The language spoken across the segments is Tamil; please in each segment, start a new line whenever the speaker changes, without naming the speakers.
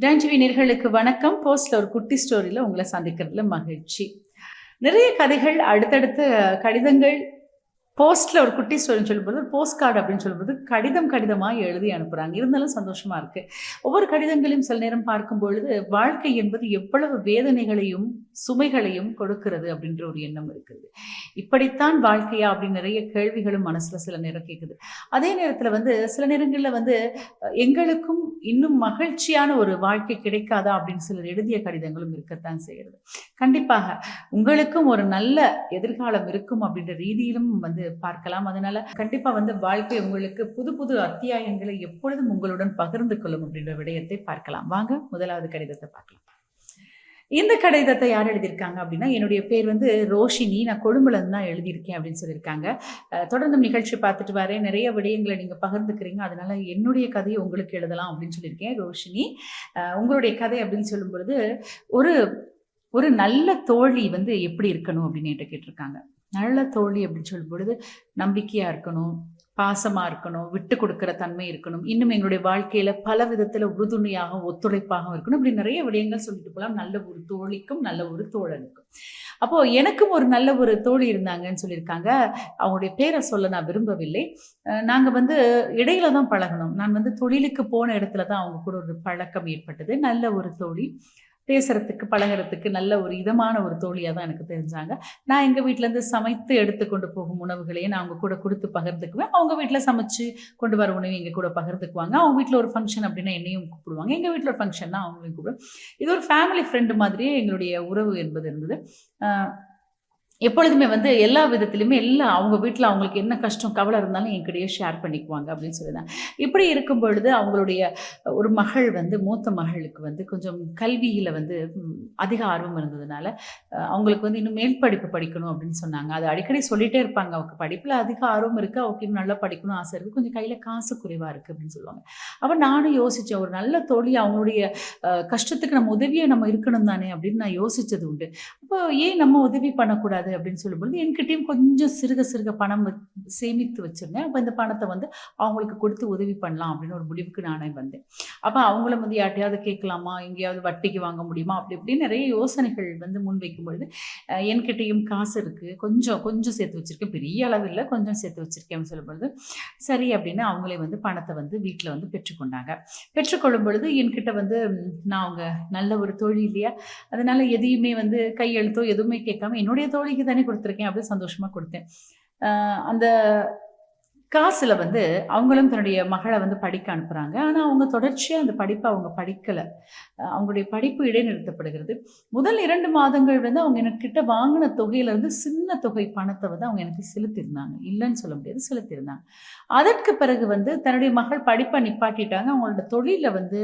டான்டிவி நேர்களுக்கு வணக்கம். போஸ்ட்ல ஒரு குட்டி ஸ்டோரியில் உங்களை சந்திக்கிறதுல மகிழ்ச்சி. நிறைய கதைகள் அடுத்தடுத்த கடிதங்கள் போஸ்ட்டில் ஒரு குட்டி ஸ்டோரின்னு சொல்லும்போது போஸ்ட் கார்டு அப்படின்னு சொல்லும்போது கடிதம் கடிதமாக எழுதி அனுப்புகிறாங்க இருந்தாலும் சந்தோஷமா இருக்கு. ஒவ்வொரு கடிதங்களையும் சில நேரம் பார்க்கும் பொழுது வாழ்க்கை என்பது எவ்வளவு வேதனைகளையும் சுமைகளையும் கொடுக்கிறது அப்படின்ற ஒரு எண்ணம் இருக்குது. இப்படித்தான் வாழ்க்கையா அப்படின்னு நிறைய கேள்விகளும் மனசில் சில நேரம் கேட்குது அதே நேரத்தில் வந்து சில நேரங்களில் வந்து எங்களுக்கும் இன்னும் மகிழ்ச்சியான ஒரு வாழ்க்கை கிடைக்காதா அப்படின்னு சிலர் எழுதிய கடிதங்களும் இருக்கத்தான் செய்கிறது. கண்டிப்பாக உங்களுக்கும் ஒரு நல்ல எதிர்காலம் இருக்கும் அப்படின்ற ரீதியிலும் வந்து பார்க்கலாம். அதனால கண்டிப்பா வந்து வாழ்க்கை உங்களுக்கு புது புது அத்தியாயங்களை எப்பொழுதும் உங்களுடன் பகிர்ந்து கொள்ளும் அப்படின்ற விடயத்தை பார்க்கலாம். வாங்க முதலாவது கடிதத்தை பார்க்கலாம். இந்த கடிதத்தை யார் எழுதியிருக்காங்க அப்படின்னா என்னுடைய பேர் வந்து ரோஷினி. நான் கொழும்புல இருந்து தான் எழுதியிருக்கேன் அப்படின்னு சொல்லியிருக்காங்க. தொடர்ந்து நிகழ்ச்சி பார்த்துட்டு வரேன். நிறைய விடயங்களை நீங்கள் பகிர்ந்துக்கிறீங்க. அதனால என்னுடைய கதையை உங்களுக்கு எழுதலாம் அப்படின்னு சொல்லியிருக்கேன் ரோஷினி. அஹ், உங்களுடைய கதை அப்படின்னு சொல்லும் பொழுது ஒரு ஒரு நல்ல தோழி வந்து எப்படி இருக்கணும் அப்படின்னு என்கிட்ட கேட்டிருக்காங்க. நல்ல தோழி அப்படின்னு சொல்லும் பொழுது நம்பிக்கையாக இருக்கணும் பாசமாக இருக்கணும் விட்டு கொடுக்குற தன்மை இருக்கணும். இன்னும் எங்களுடைய வாழ்க்கையில் பல விதத்தில் உறுதுணையாகவும் ஒத்துழைப்பாகவும் இருக்கணும். இப்படி நிறைய விடயங்கள் சொல்லிட்டு போகலாம் நல்ல ஒரு தோழிக்கும் நல்ல ஒரு தோழனுக்கும். அப்போது எனக்கும் ஒரு நல்ல ஒரு தோழி இருந்தாங்கன்னு சொல்லியிருக்காங்க. அவங்களுடைய பேரை சொல்ல நான் விரும்பவில்லை. நாங்கள் வந்து இடையில தான் பழகணும். நான் வந்து தொழிலுக்கு போன இடத்துல தான் அவங்க கூட ஒரு பழக்கம் ஏற்பட்டது. நல்ல ஒரு தோழி. பேசுகிறதுக்கு பழகிறதுக்கு நல்ல ஒரு இதமான ஒரு தோழியாக தான் எனக்கு தெரிஞ்சாங்க. நான் எங்கள் வீட்டிலேருந்து சமைத்து எடுத்து கொண்டு போகும் உணவுகளையே நான் அவங்க கூட கொடுத்து பகிர்ந்துக்குவேன். அவங்க வீட்டில் சமைச்சு கொண்டு வர உணவு எங்கள் கூட பகிர்ந்துக்குவாங்க. அவங்க வீட்டில் ஒரு ஃபங்க்ஷன் அப்படின்னா என்னையும் கூப்பிடுவாங்க. எங்கள் வீட்டில் ஒரு ஃபங்க்ஷன்னா அவங்களையும் கூப்பிடுவேன். இது ஒரு ஃபேமிலி ஃப்ரெண்டு மாதிரியே எங்களுடைய உறவு என்பது இருந்தது. எப்பொழுதுமே வந்து எல்லா விதத்திலுமே எல்லாம் அவங்க வீட்டில் அவங்களுக்கு என்ன கஷ்டம் கவலை இருந்தாலும் என்கிட்டயே ஷேர் பண்ணிக்குவாங்க அப்படின்னு சொல்லிதான். இப்படி இருக்கும் பொழுது அவங்களுடைய ஒரு மகள் வந்து மூத்த மகளுக்கு வந்து கொஞ்சம் கல்வியில் வந்து அதிக ஆர்வம் இருந்ததுனால அவங்களுக்கு வந்து இன்னும் மேல் படிப்பு படிக்கணும் அப்படின்னு சொன்னாங்க. அது அடிக்கடி சொல்லிட்டே இருப்பாங்க. அவங்க படிப்பில் அதிக ஆர்வம் இருக்குது அவருக்கு இன்னும் நல்லா படிக்கணும் ஆசை இருக்குது கொஞ்சம் கையில் காசு குறைவாக இருக்குது அப்படின்னு சொல்லுவாங்க. அப்போ நானும் யோசித்தேன் ஒரு நல்ல தோழி அவங்களுடைய கஷ்டத்துக்கு நம்ம உதவியை நம்ம இருக்கணும் தானே அப்படின்னு நான் யோசித்தது உண்டு. அப்போ ஏன் நம்ம உதவி பண்ணக்கூடாது? அப்படின்னு சொல்லும்போது என்கிட்டயும் கொஞ்சம் சிறுக சிறுக பணம் வ- சேமித்து வச்சிருந்தேன். அப்போ இந்த பணத்தை வந்து அவங்களுக்கு கொடுத்து உதவி பண்ணலாம் அப்படின்னு ஒரு முடிவுக்கு நானே வந்தேன். அப்போ அவங்களும் வந்து யார்ட்டையாவது கேட்கலாமா? எங்கேயாவது வட்டிக்கு வாங்க முடியுமா? அப்படி இப்படி நிறைய யோசனைகள் வந்து முன்வைக்கும் பொழுது என்கிட்டயும் காசு இருக்குது கொஞ்சம் கொஞ்சம் சேர்த்து வச்சுருக்கேன். பெரிய அளவில் கொஞ்சம் சேர்த்து வச்சுருக்கேன் சொல்லும்பொழுது சரி அப்படின்னு அவங்களே வந்து பணத்தை வந்து வீட்டில் வந்து பெற்றுக்கொண்டாங்க. பெற்றுக்கொள்ளும் பொழுது என்கிட்ட வந்து நான் அவங்க நல்ல ஒரு தொழில் இல்லையா? அதனால் எதையுமே வந்து கையெழுத்தோ எதுவுமே கேட்காம என்னுடைய தோழி தானே கொடுத்துருக்கேன் அப்படின்னு சந்தோஷமாக கொடுத்தேன். அந்த காசில் வந்து அவங்களும் தன்னுடைய மகளை வந்து படிக்க அனுப்புகிறாங்க ஆனால் அவங்க தொடர்ச்சியாக அந்த படிப்பை அவங்க படிக்கலை. அவங்களுடைய படிப்பு இடைநிறுத்தப்படுகிறது. முதல் இரண்டு மாதங்கள் வந்து அவங்க எனக்கிட்ட வாங்கின தொகையில இருந்து சின்ன தொகை பணத்தை வந்து அவங்க எனக்கு செலுத்தியிருந்தாங்க. இல்லைன்னு சொல்ல முடியாது செலுத்தியிருந்தாங்க. அதற்கு பிறகு வந்து தன்னுடைய மகள் படிப்பை நிப்பாட்டிட்டாங்க. அவங்களோட தொழிலில் வந்து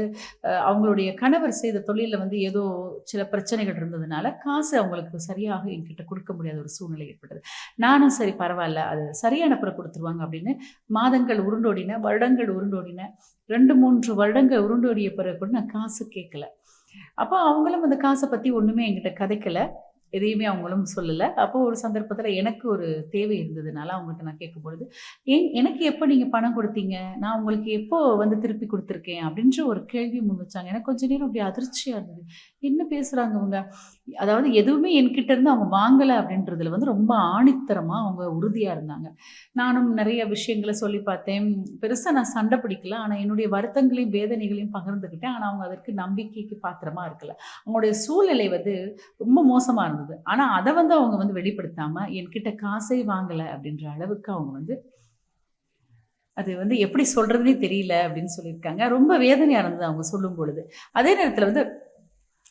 அவங்களுடைய கணவர் செய்த தொழிலில் வந்து ஏதோ சில பிரச்சனைகள் இருந்ததுனால காசு அவங்களுக்கு சரியாக என்கிட்ட கொடுக்க முடியாத ஒரு சூழ்நிலை ஏற்பட்டது. நானும் சரி பரவாயில்ல அது சரியான பிறகு கொடுத்துருவாங்க அப்படின்னு மாதங்கள் உருண்டோடின வருடங்கள் உருண்டோடின ரெண்டு மூன்று வருடங்கள் உருண்டோடிய பிறகு கூட நான் காசு கேட்கல. அப்போ அவங்களும் அந்த காசை பற்றி ஒன்றுமே என்கிட்ட கதைக்கல. எதையுமே அவங்களும் சொல்லலை. அப்போ ஒரு சந்தர்ப்பத்தில் எனக்கு ஒரு தேவை இருந்ததுனால அவங்ககிட்ட நான் கேட்கும் பொழுது ஏன் எனக்கு எப்போ நீங்கள் பணம் கொடுத்தீங்க? நான் உங்களுக்கு எப்போ வந்து திருப்பி கொடுத்துருக்கேன்? அப்படின்ற ஒரு கேள்வி முன் வச்சாங்க எனக்கு கொஞ்ச நேரம் அப்படி அதிர்ச்சியாக இருந்தது. என்ன பேசுகிறாங்க அவங்க அதாவது எதுவுமே என்கிட்ட இருந்து அவங்க வாங்கலை அப்படின்றதுல வந்து ரொம்ப ஆணித்தரமாக அவங்க உறுதியாக இருந்தாங்க. நானும் நிறைய விஷயங்களை சொல்லி பார்த்தேன். பெருசாக நான் சண்டை பிடிக்கல. ஆனால் என்னுடைய வருத்தங்களையும் வேதனைகளையும் பகிர்ந்துக்கிட்டேன் ஆனால் அவங்க அதற்கு நம்பிக்கைக்கு பாத்திரமா இருக்கல. அவங்களுடைய சூழ்நிலை வந்து ரொம்ப மோசமாக இருந்தது. ஆனால் அதை வந்து அவங்க வந்து வெளிப்படுத்தாமல் என்கிட்ட காசே வாங்கலை அப்படின்ற அளவுக்கு அவங்க வந்து அது வந்து எப்படி சொல்கிறதுனே தெரியல அப்படின்னு சொல்லியிருக்காங்க. ரொம்ப வேதனையாக இருந்தது அவங்க சொல்லும் பொழுது. அதே நேரத்தில் வந்து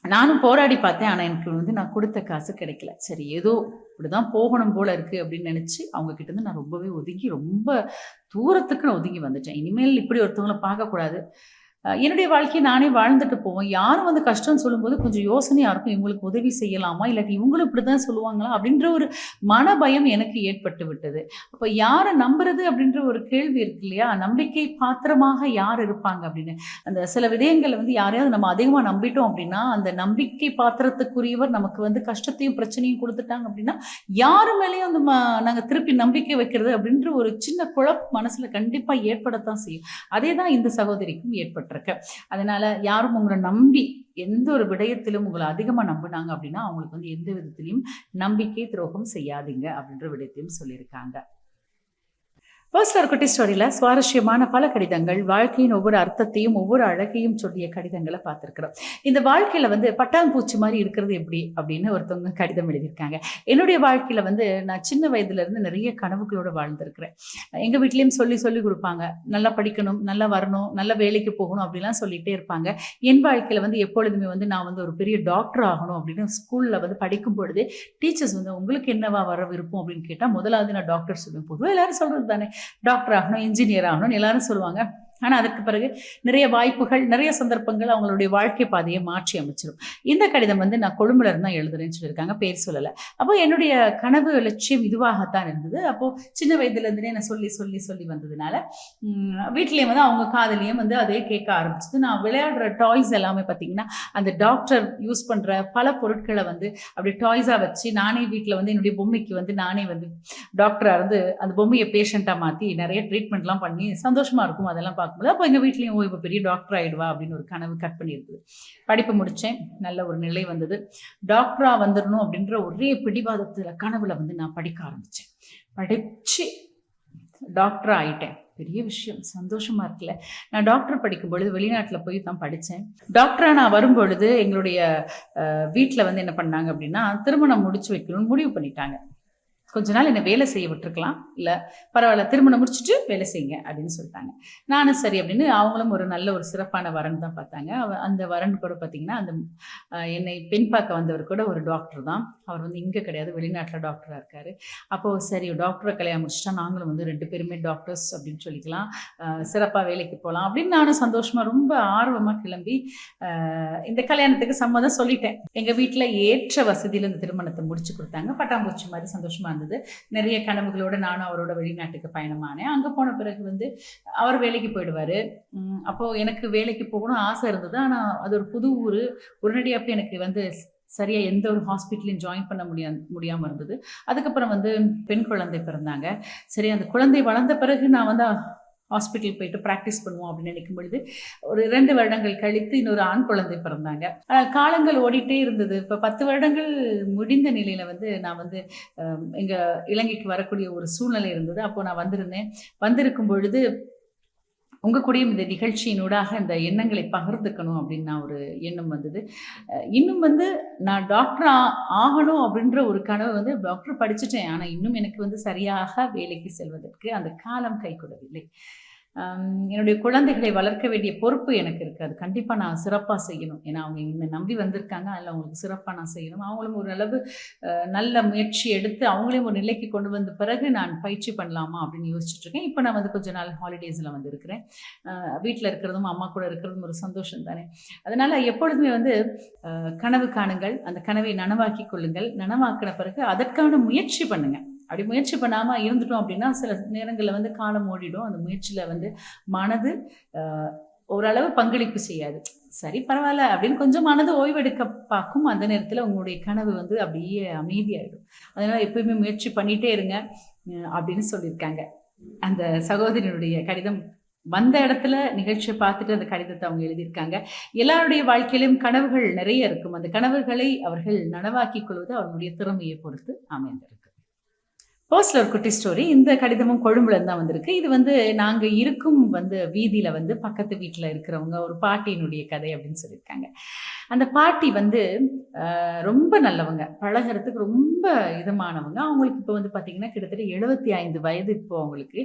நானும் போராடி பார்த்தேன் ஆனால் எனக்கு வந்து நான் கொடுத்த காசு கிடைக்கல. சரி ஏதோ இப்படிதான் போகணும் போல இருக்கு அப்படின்னு நினச்சி அவங்க கிட்ட இருந்து நான் ரொம்பவே ஒதுங்கி ரொம்ப தூரத்துக்கு நான் ஒதுங்கி வந்துட்டேன். இனிமேல் இப்படி ஒருத்தவங்களை பார்க்கக்கூடாது. என்னுடைய வாழ்க்கையை நானே வாழ்ந்துட்டு போவேன். யாரும் வந்து கஷ்டம்னு சொல்லும்போது கொஞ்சம் யோசனையாக இருக்கும். இவங்களுக்கு உதவி செய்யலாமா? இல்லாட்டி இவங்களும் இப்படி தான் சொல்லுவாங்களா? அப்படின்ற ஒரு மன பயம் எனக்கு ஏற்பட்டு விட்டது. அப்போ யாரை நம்புறது அப்படின்ற ஒரு கேள்வி இருக்கு இல்லையா? நம்பிக்கை பாத்திரமாக யார் இருப்பாங்க அப்படின்னு. அந்த சில விடயங்களை வந்து யாரையாவது நம்ம அதிகமாக நம்பிட்டோம் அப்படின்னா அந்த நம்பிக்கை பாத்திரத்துக்குரியவர் நமக்கு வந்து கஷ்டத்தையும் பிரச்சனையும் கொடுத்துட்டாங்க அப்படின்னா யாரு மேலேயும் அந்த நாங்கள் திருப்பி நம்பிக்கை வைக்கிறது அப்படின்ற ஒரு சின்ன குழப்பம் மனசில் கண்டிப்பாக ஏற்படத்தான் செய்யும். அதே தான் இந்த சகோதரிக்கும் ஏற்பட்டது. சொல்லப்பட்டிருக்கு அதனால யாரும் உங்களை நம்பி எந்த ஒரு விடயத்திலும் உங்களை அதிகமாக நம்பினாங்க அப்படின்னா அவங்களுக்கு வந்து எந்த விதத்திலையும் நம்பிக்கை துரோகம் செய்யாதீங்க அப்படின்ற விடயத்தையும் சொல்லியிருக்காங்க. ஃபர்ஸ்ட் ஒரு குட்டி ஸ்டோரியில் சுவாரஸ்யமான பல கடிதங்கள் வாழ்க்கையின் ஒவ்வொரு அர்த்தத்தையும் ஒவ்வொரு அழகையும் சொல்லிய கடிதங்களை பார்த்துருக்குறோம். இந்த வாழ்க்கையில் வந்து பட்டாம்பூச்சி மாதிரி இருக்கிறது எப்படி? அப்படின்னு ஒருத்தவங்க கடிதம் எழுதியிருக்காங்க. என்னுடைய வாழ்க்கையில் வந்து நான் சின்ன வயதுலேருந்து நிறைய கனவுகளோடு வாழ்ந்திருக்கிறேன். எங்கள் வீட்லேயும் சொல்லி சொல்லி கொடுப்பாங்க. நல்லா படிக்கணும் நல்லா வரணும் நல்ல வேலைக்கு போகணும் அப்படிலாம் சொல்லிகிட்டே இருப்பாங்க. என் வாழ்க்கையில் வந்து எப்பொழுதுமே வந்து நான் வந்து ஒரு பெரிய டாக்டர் ஆகணும் அப்படின்னு ஸ்கூலில் வந்து படிக்கும் பொழுது டீச்சர்ஸ் வந்து உங்களுக்கு என்னவா வர விருப்பம் அப்படின்னு கேட்டால் முதலாவது நான் டாக்டர் சொல்லுவேன். பொதுவாக எல்லாரும் சொல்கிறது தானே டாக்டர் ஆகணும் இன்ஜினியர் ஆகணும்னு எல்லாரும் சொல்லுவாங்க. ஆனால் அதற்கு பிறகு நிறைய வாய்ப்புகள் நிறைய சந்தர்ப்பங்கள் அவங்களுடைய வாழ்க்கை பாதையை மாற்றி அமைச்சிடும் இந்த கடிதம் வந்து நான் கொழும்புல இருந்து தான் எழுதுறேன்னு சொல்லியிருக்காங்க பேர் சொல்லலை. அப்போ என்னுடைய கனவு லட்சியம் இதுவாகத்தான் இருந்தது. அப்போது சின்ன வயதுலேருந்தே நான் சொல்லி சொல்லி சொல்லி வந்ததுனால வீட்லேயும் வந்து அவங்க காதலையும் வந்து அதே கேட்க ஆரம்பிச்சது. நான் விளையாடுற டாய்ஸ் எல்லாமே பார்த்தீங்கன்னா அந்த டாக்டர் யூஸ் பண்ணுற பல பொருட்களை வந்து அப்படி டாய்ஸாக வச்சு நானே வீட்டில் வந்து என்னுடைய பொம்மைக்கு வந்து நானே வந்து டாக்டராக இருந்து அந்த பொம்மையை பேஷண்ட்டாக மாற்றி நிறைய ட்ரீட்மெண்ட்லாம் பண்ணி சந்தோஷமாக இருக்கும். அதெல்லாம் பார்க்கும்போது அப்போ எங்கள் வீட்லேயும் ஓ இப்போ பெரிய டாக்டர் ஆகிடுவா அப்படின்னு ஒரு கனவு கட் பண்ணியிருக்குது படிப்பு முடித்தேன் நல்ல ஒரு நிலை வந்தது. டாக்டராக வந்துடணும் அப்படின்ற ஒரே பிடிவாதத்தில் கனவுல வந்து நான் படிக்க ஆரம்பித்தேன் படித்து டாக்டர் ஆகிட்டேன் பெரிய விஷயம். சந்தோஷமா இருக்குல்ல. நான் டாக்டர் படிக்கும் பொழுது வெளிநாட்டில் போய் தான் படித்தேன் டாக்டராக நான் வரும்பொழுது எங்களுடைய வீட்டில் வந்து என்ன பண்ணாங்க அப்படின்னா திருமணம் முடிச்சு வைக்கணும்னு முடிவு பண்ணிட்டாங்க. கொஞ்ச நாள் என்னை வேலை செய்ய விட்டுருக்கலாம். இல்லை பரவாயில்ல திருமணம் முடிச்சுட்டு வேலை செய்யுங்க அப்படின்னு சொல்லிட்டாங்க. நானும் சரி அப்படின்னு அவங்களும் ஒரு நல்ல ஒரு சிறப்பான வரன் தான் பார்த்தாங்க. அந்த வரன் கூட பார்த்தீங்கன்னா அந்த என்னை பெண் பார்க்க வந்தவர் கூட ஒரு டாக்டர் தான். அவர் வந்து இங்கே கிடையாது வெளிநாட்டில் டாக்டராக இருக்கார். அப்போது சரி டாக்டரை கல்யாணம் முடிச்சுட்டா நாங்களும் வந்து ரெண்டு பேருமே டாக்டர்ஸ் அப்படின்னு சொல்லிக்கலாம். சிறப்பாக வேலைக்கு போகலாம் அப்படின்னு நானும் சந்தோஷமாக ரொம்ப ஆர்வமாக கிளம்பி இந்த கல்யாணத்துக்கு சம்மதம் சொல்லிட்டேன். எங்கள் வீட்டில் ஏற்ற வசதியில் இந்த திருமணத்தை முடிச்சு கொடுத்தாங்க. பட்டாம்பூச்சி மாதிரி சந்தோஷமாக இருந்தது நிறைய கனவுகளோடு நானும் அவரோட வெளிநாட்டுக்கு பயணமானேன். அங்கே போன பிறகு வந்து அவர் வேலைக்கு போயிடுவார். அப்போது எனக்கு வேலைக்கு போகணும் ஆசை இருந்தது. ஆனால் அது ஒரு புது ஊர். உடனடியாக எனக்கு வந்து சரியாக எந்த ஒரு ஹாஸ்பிட்டலையும் ஜாயின் பண்ண முடியா முடியாமல் இருந்தது. அதுக்கப்புறம் வந்து பெண் குழந்தை பிறந்தாங்க. சரி அந்த குழந்தை வளர்ந்த பிறகு நான் வந்து ஹாஸ்பிட்டல் போயிட்டு ப்ராக்டிஸ் பண்ணுவோம் அப்படின்னு நினைக்கும் பொழுது ஒரு ரெண்டு வருடங்கள் கழித்து இன்னொரு ஆண் குழந்தை பிறந்தாங்க. காலங்கள் ஓடிட்டே இருந்தது. இப்போ பத்து வருடங்கள் முடிந்த நிலையில் வந்து நான் வந்து எங்கள் இலங்கைக்கு வரக்கூடிய ஒரு சூழ்நிலை இருந்தது. அப்போது நான் வந்திருந்தேன். வந்திருக்கும் பொழுது உங்கள் கூடயும் இந்த நிகழ்ச்சியினூடாக இந்த எண்ணங்களை பகிர்ந்துக்கணும் அப்படின்னு நான் ஒரு எண்ணம் வந்தது. இன்னும் வந்து நான் டாக்டர் ஆகணும் அப்படின்ற ஒரு கனவு வந்து டாக்டர் படிச்சுட்டேன். ஆனால் இன்னும் எனக்கு வந்து சரியாக வேலைக்கு செல்வதற்கு அந்த காலம் கை என்னுடைய குழந்தைகளை வளர்க்க வேண்டிய பொறுப்பு எனக்கு இருக்குது அது கண்டிப்பாக நான் சிறப்பாக செய்யணும். ஏன்னா அவங்க என்னை நம்பி வந்திருக்காங்க. அதில் அவங்களுக்கு சிறப்பாக நான் செய்யணும். அவங்களும் ஒரு அளவு நல்ல முயற்சி எடுத்து அவங்களையும் ஒரு நிலைக்கு கொண்டு வந்த பிறகு நான் பயிற்சி பண்ணலாமா அப்படின்னு யோசிச்சுட்ருக்கேன் இப்போ நான் வந்து கொஞ்ச நாள் ஹாலிடேஸில் வந்து இருக்கிறேன். வீட்டில் இருக்கிறதும் அம்மா கூட இருக்கிறதும் ஒரு சந்தோஷம் தானே. அதனால் எப்பொழுதுமே வந்து கனவு காணுங்கள். அந்த கனவை நனவாக்கி கொள்ளுங்கள். நனவாக்கின பிறகு அதற்கான முயற்சி பண்ணுங்கள் அப்படி முயற்சி பண்ணாமல் இருந்துட்டோம் அப்படின்னா சில நேரங்களில் வந்து காலம் ஓடிடும். அந்த முயற்சியில் வந்து மனது ஓரளவு பங்களிப்பு செய்யாது. சரி பரவாயில்ல அப்படின்னு கொஞ்சம் மனது ஓய்வெடுக்க பார்க்கும். அந்த நேரத்தில் உங்களுடைய கனவு வந்து அப்படியே அமைதியாயிடும். அதனால் எப்பயுமே முயற்சி பண்ணிகிட்டே இருங்க அப்படின்னு சொல்லியிருக்காங்க. அந்த சகோதரனுடைய கடிதம் வந்த இடத்துல நிகழ்ச்சியை பார்த்துட்டு அந்த கடிதத்தை அவங்க எழுதியிருக்காங்க. எல்லாருடைய வாழ்க்கையிலும் கனவுகள் நிறைய இருக்கும். அந்த கனவுகளை அவர்கள் நனவாக்கி கொள்வது அவர்களுடைய திறமையை பொறுத்து அமைந்திருக்கு. போஸ்ட்ல ஒரு குட்டி ஸ்டோரி இந்த கடிதமும் கொழும்புல தான் வந்திருக்கு. இது வந்து நாங்க இருக்கும் வந்து வீதியில வந்து பக்கத்து வீட்டுல இருக்கிறவங்க ஒரு பாட்டியினுடைய கதை அப்படின்னு சொல்லியிருக்காங்க. அந்த பாட்டி வந்து ரொம்ப நல்லவங்க. பழகிறதுக்கு ரொம்ப இதமானவங்க. அவங்களுக்கு இப்போ வந்து பார்த்தீங்கன்னா கிட்டத்தட்ட எழுபத்தி ஐந்து வயது இப்போ அவங்களுக்கு.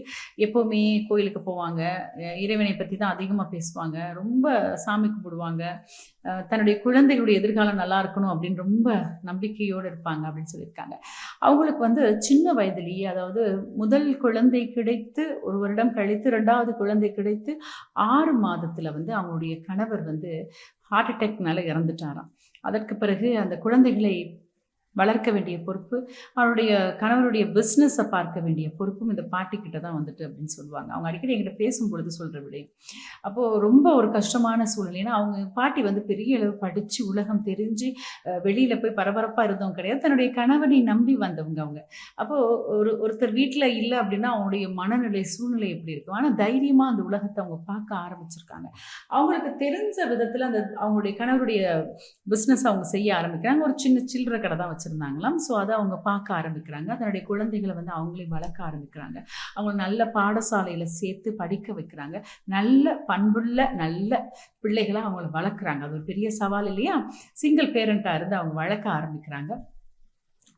எப்போவுமே கோயிலுக்கு போவாங்க. இறைவனை பற்றி தான் அதிகமாக பேசுவாங்க. ரொம்ப சாமி கும்பிடுவாங்க. தன்னுடைய குழந்தைகளுடைய எதிர்காலம் நல்லா இருக்கணும் அப்படின்னு ரொம்ப நம்பிக்கையோடு இருப்பாங்க அப்படின்னு சொல்லியிருக்காங்க. அவங்களுக்கு வந்து சின்ன வயது வயதுலேயே அதாவது முதல் குழந்தை கிடைத்து ஒரு வருடம் கழித்து ரெண்டாவது குழந்தை கிடைத்து ஆறு மாதத்தில் வந்து அவங்களுடைய கணவர் வந்து ஹார்ட் அட்டாக்னால இறந்துட்டாராம். அதற்கு பிறகு அந்த குழந்தைகளை வளர்க்க வேண்டிய பொறுப்பு அவருடைய கணவருடைய பிஸ்னஸை பார்க்க வேண்டிய பொறுப்பும் இந்த பாட்டி கிட்ட தான் வந்துட்டு அப்படின்னு சொல்லுவாங்க. அவங்க அடிக்கடி எங்கள்கிட்ட பேசும் பொழுது சொல்கிற விடையும் அப்போது ரொம்ப ஒரு கஷ்டமான சூழ்நிலைனா அவங்க பாட்டி வந்து பெரிய அளவு படித்து உலகம் தெரிஞ்சு வெளியில் போய் பரபரப்பாக இருந்தவங்க கிடையாது. தன்னுடைய கணவனை நம்பி வந்தவங்க அவங்க. அப்போது ஒரு ஒருத்தர் வீட்டில் இல்லை அப்படின்னா அவங்களுடைய மனநிலை சூழ்நிலை எப்படி இருக்கும்? ஆனால் தைரியமாக அந்த உலகத்தை அவங்க பார்க்க ஆரம்பிச்சிருக்காங்க. அவங்களுக்கு தெரிஞ்ச விதத்தில் அந்த அவங்களுடைய கணவருடைய பிஸ்னஸ் அவங்க செய்ய ஆரம்பிக்கிறாங்க. ஒரு சின்ன சில்லறை கடை தான் வச்சுருந்தாங்களாம். ஸோ அதை அவங்க பார்க்க ஆரம்பிக்கிறாங்க. அதனுடைய குழந்தைகளை வந்து அவங்களே வளர்க்க ஆரம்பிக்கிறாங்க. அவங்க நல்ல பாடசாலையில் சேர்த்து படிக்க வைக்கிறாங்க. நல்ல பண்புள்ள நல்ல பிள்ளைகளாக அவங்கள வளர்க்குறாங்க. அது ஒரு பெரிய சவால் இல்லையா? சிங்கிள் பேரண்ட்டாக இருந்து அவங்க வளர்க்க ஆரம்பிக்கிறாங்க.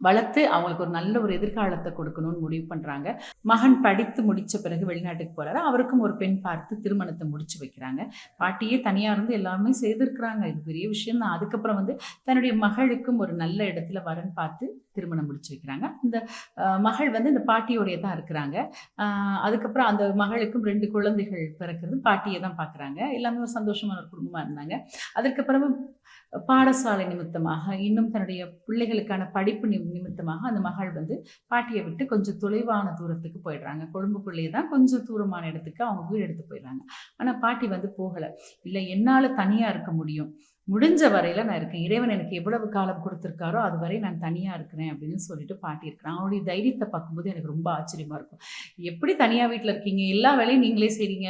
வளர்த்து அவங்களுக்கு ஒரு நல்ல ஒரு எதிர்காலத்தை கொடுக்கணும்னு முடிவு பண்ணுறாங்க மகன் படித்து முடித்த பிறகு வெளிநாட்டுக்கு போகிறாரு அவருக்கும் ஒரு பெண் பார்த்து திருமணத்தை முடிச்சு வைக்கிறாங்க. பாட்டியே தனியாக இருந்து எல்லாமே செய்திருக்கிறாங்க. இது பெரிய விஷயம் தான். அதுக்கப்புறம் வந்து தன்னுடைய மகளுக்கும் ஒரு நல்ல இடத்துல வரன் பார்த்து திருமணம் முடிச்சு வைக்கிறாங்க. இந்த மகள் வந்து இந்த பாட்டியோடைய தான் இருக்கிறாங்க. அதுக்கப்புறம் அந்த மகளுக்கும் ரெண்டு குழந்தைகள் பிறக்கிறது பாட்டியை தான் பார்க்குறாங்க எல்லாமே ஒரு சந்தோஷமான ஒரு குடும்பமாக இருந்தாங்க. அதுக்கப்புறம் பாடசாலை நிமித்தமாக இன்னும் தன்னுடைய பிள்ளைகளுக்கான படிப்பு நிமித்தமாக அந்த மகள் வந்து பாட்டியை விட்டு கொஞ்சம் தொலைவான தூரத்துக்கு போயிடுறாங்க. கொழும்புக்குள்ளேயே தான் கொஞ்சம் தூரமான இடத்துக்கு அவங்க வீடு எடுத்து போயிடுறாங்க. ஆனால் பாட்டி வந்து போகலை. இல்லை என்னால் தனியாக இருக்க முடியும். முடிஞ்ச வரையில் நான் இருக்கேன். இறைவன் எனக்கு எவ்வளவு காலம் கொடுத்துருக்காரோ அது வரை நான் தனியாக இருக்கிறேன் அப்படின்னு சொல்லிட்டு பாட்டியிருக்கிறேன் அவனுடைய தைரியத்தை பார்க்கும்போது எனக்கு ரொம்ப ஆச்சரியமாக இருக்கும். எப்படி தனியாக வீட்டில் இருக்கீங்க? எல்லா வேலையும் நீங்களே செய்கிறீங்க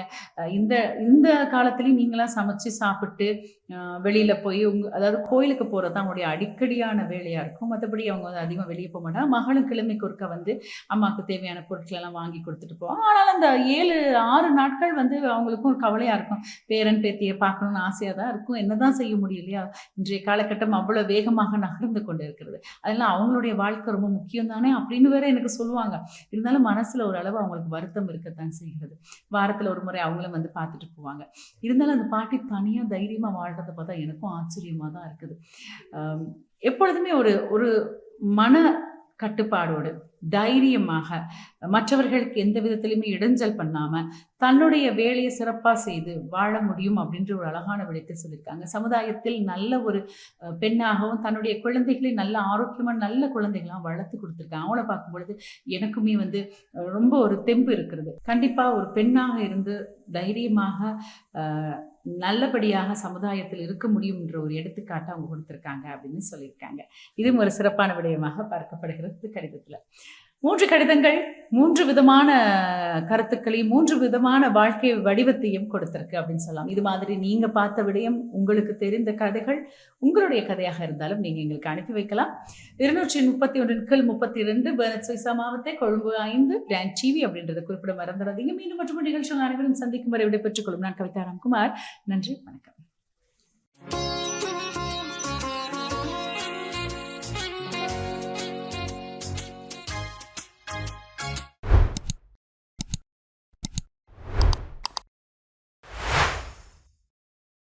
இந்த இந்த காலத்துலேயும் நீங்களாம் சமைச்சு சாப்பிட்டு வெளியில் போய் உங்க அதாவது கோயிலுக்கு போகிறது தான் அவங்களுடைய அடிக்கடியான வேலையாக இருக்கும். மற்றபடி அவங்க வந்து அதிகமாக வெளியே போக மாட்டாங்க. மகளும் கிழமைக்கு ஒருக்க வந்து அம்மாவுக்கு தேவையான பொருட்களெல்லாம் வாங்கி கொடுத்துட்டு போவோம் ஆனால் அந்த ஏழு ஆறு நாட்கள் வந்து அவங்களுக்கும் ஒரு கவலையாக இருக்கும். பேரன் பேத்தியை பார்க்கணுன்னு ஆசையாக தான் இருக்கும். என்ன தான் செய்ய முடியும்? முடியும் இல்லையா இன்றைய காலகட்டம் அவ்வளோ வேகமாக நகர்ந்து கொண்டு இருக்கிறது அதெல்லாம் அவங்களுடைய வாழ்க்கை ரொம்ப முக்கியம் தானே அப்படின்னு வேற எனக்கு சொல்லுவாங்க. இருந்தாலும் மனசில் ஒரு அளவு அவங்களுக்கு வருத்தம் இருக்கத்தான் செய்கிறது. வாரத்தில் ஒரு முறை அவங்களும் வந்து பார்த்துட்டு போவாங்க. இருந்தாலும் அந்த பாட்டி தனியாக தைரியமாக வாழ்கிறத பார்த்தா எனக்கும் ஆச்சரியமாக தான் இருக்குது எப்பொழுதுமே ஒரு ஒரு மன கட்டுப்பாடோடு தைரியமாக மற்றவர்களுக்கு எந்த விதத்திலுமே இடைஞ்சல் பண்ணாமல் தன்னுடைய வேலையை சிறப்பாக செய்து வாழ முடியும் அப்படின்ற ஒரு அழகான விடத்தை சொல்லியிருக்காங்க. சமுதாயத்தில் நல்ல ஒரு பெண்ணாகவும் தன்னுடைய குழந்தைகளை நல்ல ஆரோக்கியமான நல்ல குழந்தைகளாக வளர்த்து கொடுத்துருக்காங்க. அவங்கள பார்க்கும் பொழுது எனக்குமே வந்து ரொம்ப ஒரு தெம்பு இருக்கிறது. கண்டிப்பாக ஒரு பெண்ணாக இருந்து தைரியமாக நல்லபடியாக சமுதாயத்தில் இருக்க முடியும் என்ற ஒரு எடுத்துக்காட்டை அவங்க கொடுத்துருக்காங்க அப்படின்னு சொல்லியிருக்காங்க. இதுவும் ஒரு சிறப்பான விடயமாக பார்க்கப்படுகிறது கடிதத்தில். மூன்று கடிதங்கள் மூன்று விதமான கருத்துக்களையும் மூன்று விதமான வாழ்க்கை வடிவத்தையும் கொடுத்துருக்கு அப்படின்னு சொல்லலாம். இது மாதிரி நீங்கள் பார்த்த விடயம் உங்களுக்கு தெரிந்த கதைகள் உங்களுடைய கதையாக இருந்தாலும் நீங்கள் எங்களுக்கு அனுப்பி வைக்கலாம். இருநூற்றி முப்பத்தி ஒன்றின் கீழ் முப்பத்தி ரெண்டு சுவிசா மாவத்தை கொழும்பு ஐந்து பிராண்ட் டிவி அப்படின்றத குறிப்பிட மறந்துடாதீங்க. மீண்டும் மற்றும் நிகழ்ச்சிகள் அனைவரும் சந்திக்கும் வரை விடைபெற்றுக் கொள்ளும் நான் கவிதா ராம்குமார். நன்றி வணக்கம்.